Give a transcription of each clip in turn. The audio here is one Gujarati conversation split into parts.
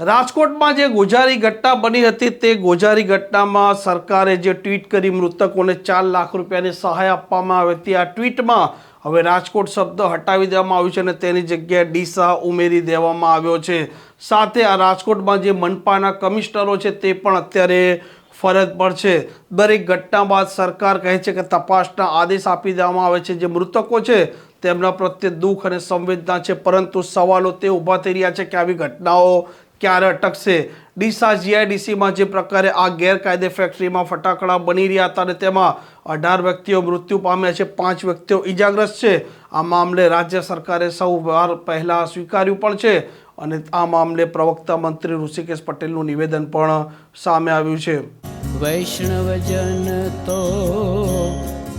રાજકોટમાં જે ગોજારી ઘટના બની હતી તે ગોજારી ઘટનામાં સરકારે જે ટ્વીટ કરી મૃતકોને ચાર લાખ રૂપિયાની સહાય આપવામાં આવી હતી. આ ટ્વીટમાં હવે રાજકોટ શબ્દ હટાવી દેવામાં આવ્યું છે અને તેની જગ્યાએ ડીસા ઉમેરી દેવામાં આવ્યો છે. સાથે આ રાજકોટમાં જે મનપાના કમિશનરો છે તે પણ અત્યારે ફરજ પર છે. દરેક ઘટના બાદ સરકાર કહે છે કે તપાસના આદેશ આપી દેવામાં આવે છે. જે મૃતકો છે તેમના પ્રત્યે દુઃખ અને સંવેદના છે, પરંતુ સવાલો તે ઊભા થઈ રહ્યા છે કે આવી ઘટનાઓ ક્યારે અટકશે? ડીસા જીઆઈડીસીમાં જે પ્રકારે આ ગેરકાયદે ફેક્ટરીમાં ફટાકડા બની રહ્યા હતા અને તેમાં અઢાર વ્યક્તિઓ મૃત્યુ પામ્યા છે, પાંચ વ્યક્તિઓ ઈજાગ્રસ્ત છે. આ મામલે રાજ્ય સરકારે સૌ વાર પહેલાં સ્વીકાર્યું પણ છે અને આ મામલે પ્રવક્તા મંત્રી ઋષિકેશ પટેલનું નિવેદન પણ સામે આવ્યું છે. વૈષ્ણવજન તો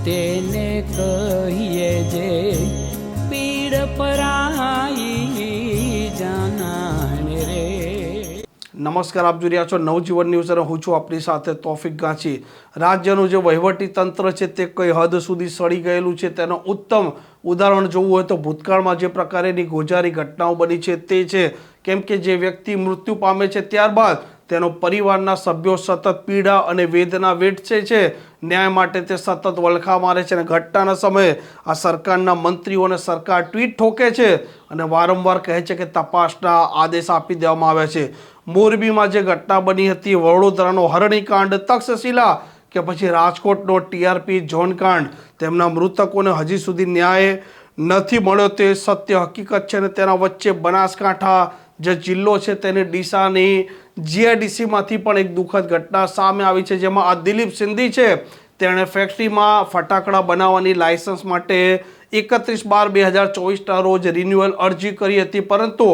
તેને કહીએ જે પીડ પરાઈ નમસ્કાર, આપ જોઈ રહ્યા છો નવજીવન ન્યૂઝ અને હું છું આપણી સાથે તોફિક ગાંચી. રાજ્યનું જે વહીવટી તંત્ર છે તે કઈ હદ સુધી સડી ગયેલું છે તેનો ઉત્તમ ઉદાહરણ જોવું હોય તો ભૂતકાળમાં જે પ્રકારેની ગોજારી ઘટનાઓ બની છે તે છે, કેમ કે જે વ્યક્તિ મૃત્યુ પામે છે ત્યારબાદ તેનો પરિવારના સભ્યો સતત પીડા અને વેદના વેઠશે છે. ન્યાય માટે તે સતત વલખા મારે છે અને ઘટનાના સમયે આ સરકારના મંત્રીઓ અને સરકાર ટ્વીટ ઠોકે છે અને વારંવાર કહે છે કે તપાસના આદેશ આપી દેવામાં આવ્યા છે. મોરબીમાં જે ઘટના બની હતી, વડોદરાનો હરણીકાંડ, તક્ષશિલા કે પછી રાજકોટનો ટીઆરપી ઝોનકાંડ, તેમના મૃતકોને હજી સુધી ન્યાય નથી મળ્યો તે સત્ય હકીકત છે અને તેના વચ્ચે બનાસકાંઠા જે જિલ્લો છે તેને ડીસાની જીઆઈડીસીમાંથી પણ એક દુઃખદ ઘટના સામે આવી છે, જેમાં આ દિલીપ સિંધી છે. તેણે ફેક્ટરીમાં ફટાકડા બનાવવાની લાયસન્સ માટે એકત્રીસ બાર બે હજાર ચોવીસના રોજ રિન્યુઅલ અરજી કરી હતી, પરંતુ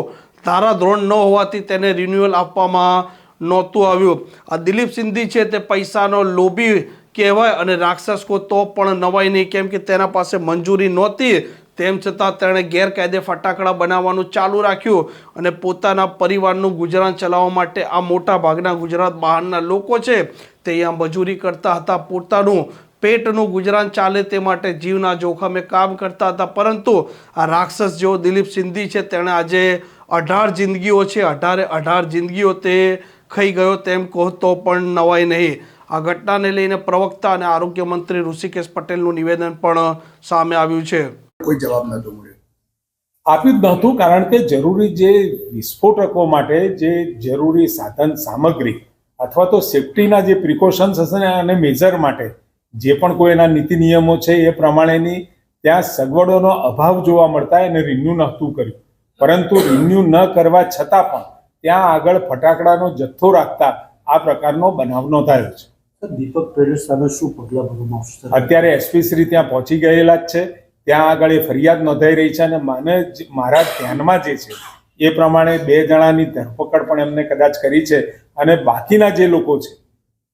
ધારાધોરણ ન હોવાથી તેને રિન્યુઅલ આપવામાં નહોતું આવ્યું. આ દિલીપ સિંધી છે, તે પૈસાનો લોભી કહેવાય અને રાક્ષસ કો તો પણ નવાય નહીં, કેમ કે તેના પાસે મંજૂરી નહોતી. તેમ છતાં તેણે ગેરકાયદે ફટાકડા બનાવવાનું ચાલુ રાખ્યું અને પોતાના પરિવારનું ગુજરાન ચલાવવા માટે આ મોટા ભાગના ગુજરાત બહારના લોકો છે તે અહીંયા મજૂરી કરતા હતા. પોતાનું પેટનું ગુજરાન ચાલે તે માટે જીવના જોખમે કામ કરતા હતા. પરંતુ આ રાક્ષસ જેવો દિલીપ સિંધી છે તેણે આજે અઢાર જિંદગીઓ છે, અઢારે અઢાર જિંદગીઓ તે ખાઈ ગયો તેમ કહો તો પણ નવાય નહીં. આ ઘટનાને લઈને પ્રવક્તા અને આરોગ્ય મંત્રી ઋષિકેશ પટેલનું નિવેદન પણ સામે આવ્યું છે. કોઈ જવાબ નહોતો મળ્યો. આપ્યું જ નહોતું કારણ કે જરૂરી જે વિસ્ફોટકો માટે જે જરૂરી સાધન સામગ્રી અથવા તો સેફટીના જે પ્રિકોશન્સ હશે ને અને મેજર માટે જે પણ કોઈ એના નીતિ નિયમો છે એ પ્રમાણેની ત્યાં સગવડોનો અભાવ જોવા મળતા એને રિન્યુ નહોતું કર્યું. પરંતુ રિન્યુ ન કરવા છતાં પણ ત્યાં આગળ ફટાકડાનો જથ્થો રાખતા આ પ્રકારનો બનાવ નોંધાયો છે. દીપક પેલેસ સામે શું પગલાં ભરવામાં આવશે? અત્યારે એસપી શ્રી ત્યાં પહોંચી ગયેલા જ છે. ત્યાં આગળ એ ફરિયાદ નોંધાઈ રહી છે અને મને મારા ધ્યાનમાં જે છે, એ પ્રમાણે બે જણાની ધરપકડ પણ એમને કદાચ કરી છે અને બાકીના જે લોકો છે,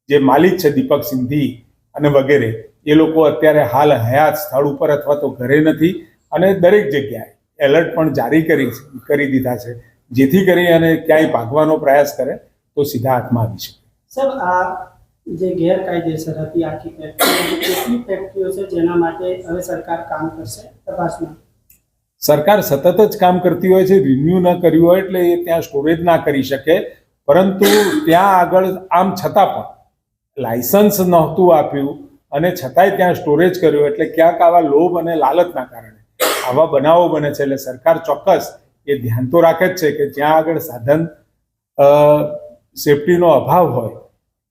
જે માલિક છે દીપક સિંધી અને વગેરે, એ લોકો અત્યારે હાલ હયાત સ્થળ ઉપર અથવા તો ઘરે નથી અને દરેક જગ્યાએ એલર્ટ પણ જારી કરી કરી દીધા છે. જેથી કરી અને ક્યાંય ભાગવાનો પ્રયાસ કરે તો સીધા હાથમાં આવી શકે. સર જે ગેરકાયદેસર હતી આખી ફેક્ટરી કેટલી ફેક્ટરીઓ છે જેના માટે હવે સરકાર કામ કરશે તપાસમાં? સરકાર સતત જ કામ કરતી હોય છે રિન્યુ ન કર્યું હોય એટલે એ ત્યાં સ્ટોરેજ ના કરી શકે. પરંતુ ત્યાં આગળ આમ છતાં પણ લાયસન્સ નહોતું આપ્યું અને છતાંય ત્યાં સ્ટોરેજ કર્યું એટલે ક્યાંક આવા લોભ અને લાલચના કારણે. આવા બનાવો બને છે એટલે સરકાર ચોક્કસ એ ધ્યાન તો રાખે જ છે કે જ્યાં આગળ સાધન સેફટીનો અભાવ હોય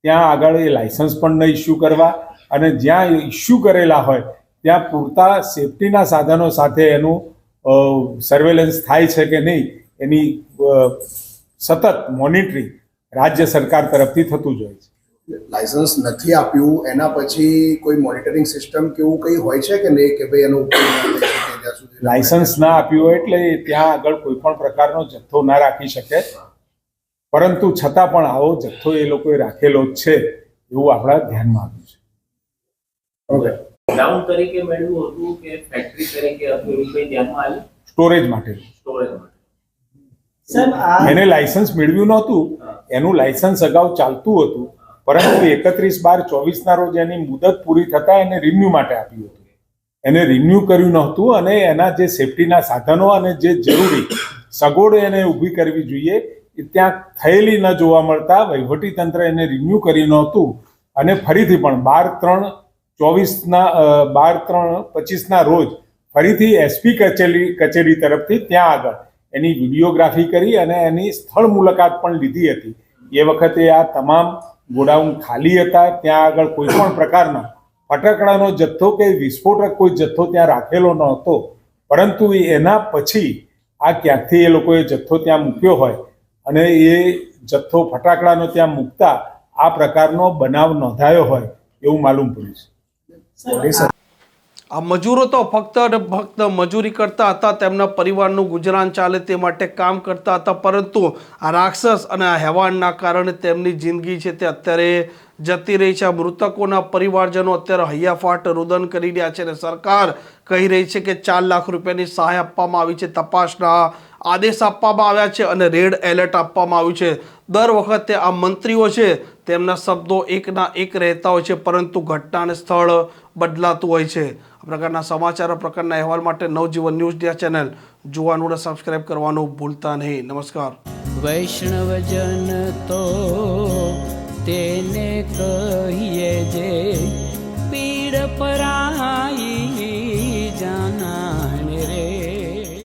ત્યાં આગળ એ લાયસન્સ પણ ન ઇસ્યુ કરવા અને જ્યાં ઇસ્યુ કરેલા હોય ત્યાં પૂરતા સેફટીના સાધનો સાથે એનું સર્વેલન્સ થાય છે કે નહીં એની સતત મોનિટરિંગ રાજ્ય સરકાર તરફથી થતું જ હોય છે. લાયસન્સ નથી આપ્યું એના પછી કોઈ મોનિટરિંગ સિસ્ટમ કે એવું કંઈ હોય છે કે નહીં કે ભાઈ એનો લાયસન્સ ના આપ્યું હોય એટલે ત્યાં આગળ કોઈ પણ પ્રકારનો જથ્થો ના રાખી શકે. પરંતુ છતાં પણ આવો જથ્થો એ લોકોએ રાખેલો જ છે એવું આપણા ધ્યાનમાં આવ્યું છે. ઓકે ગ્રાઉન્ડ તરીકે મેળવ્યું હતું કે ફેક્ટરી તરીકે હતું એવું કંઈ ધ્યાનમાં આવ્યું? સ્ટોરેજ માટે. સ્ટોરેજ માટે. એને લાયસન્સ મેળવ્યું નહોતું. એનું લાયસન્સ અગાઉ ચાલતું હતું. પરંતુ એકત્રીસ બાર ચોવીસના રોજ એની મુદત પૂરી થતા એને રિન્યુ માટે આપ્યું હતું. એને રિન્યુ કર્યું નહોતું અને એના જે સેફટીના સાધનો અને જે જરૂરી સગવડો એને ઊભી કરવી જોઈએ એ ત્યાં થયેલી ન જોવા મળતા વહીવટીતંત્ર એને રિન્યૂ કરી નહોતું. અને ફરીથી પણ બાર ત્રણ ચોવીસના બાર ત્રણ પચીસના રોજ ફરીથી એસપી કચેરી કચેરી તરફથી ત્યાં આગળ એની વિડીયોગ્રાફી કરી અને એની સ્થળ મુલાકાત પણ લીધી હતી. એ વખતે આ તમામ ગોડાઉન ખાલી હતા. ત્યાં આગળ કોઈ પણ પ્રકારના ફટાકડાનો જથ્થો કે વિસ્ફોટક કોઈ જથ્થો ત્યાં રાખેલો ન હતો પરંતુ એના પછી આ ક્યાંકથી એ લોકોએ જથ્થો ત્યાં મૂક્યો હોય અને એ જથ્થો ફટાકડાનો ત્યાં મૂકતા આ પ્રકારનો બનાવ નોંધાયો હોય એવું માલુમ પડ્યું છે. આ મજૂરો તો ફક્ત અને ફક્ત મજૂરી કરતા હતા તેમના પરિવારનું ગુજરાન ચાલે તે માટે કામ કરતા હતા પરંતુ આ રાક્ષસ અને આ હેવાનના કારણે તેમની જિંદગી છે તે અત્યારે જતી રહી છે. આ મૃતકોના પરિવારજનો અત્યારે હૈયાફાટ રુદન કરી રહ્યા છે અને સરકાર કહી રહી છે કે ચાર લાખ રૂપિયાની સહાય આપવામાં આવી છે. તપાસના આદેશ આપવામાં આવ્યા છે અને રેડ એલર્ટ આપવામાં આવ્યું છે. દર વખતે આ મંત્રીઓ છે, તેમના શબ્દો એકના એક રહેતા હોય છે, પરંતુ ઘટનાને સ્થળ બદલાતું હોય છે. આ પ્રકારના સમાચાર પ્રકારના અહેવાલ માટે નવજીવન ન્યૂઝ ડિયા ચેનલ જોવાનું સબસ્ક્રાઇબ કરવાનું ભૂલતા નહીં. નમસ્કાર. વૈષ્ણવજન તો તેને કહીએ જે પીડ પર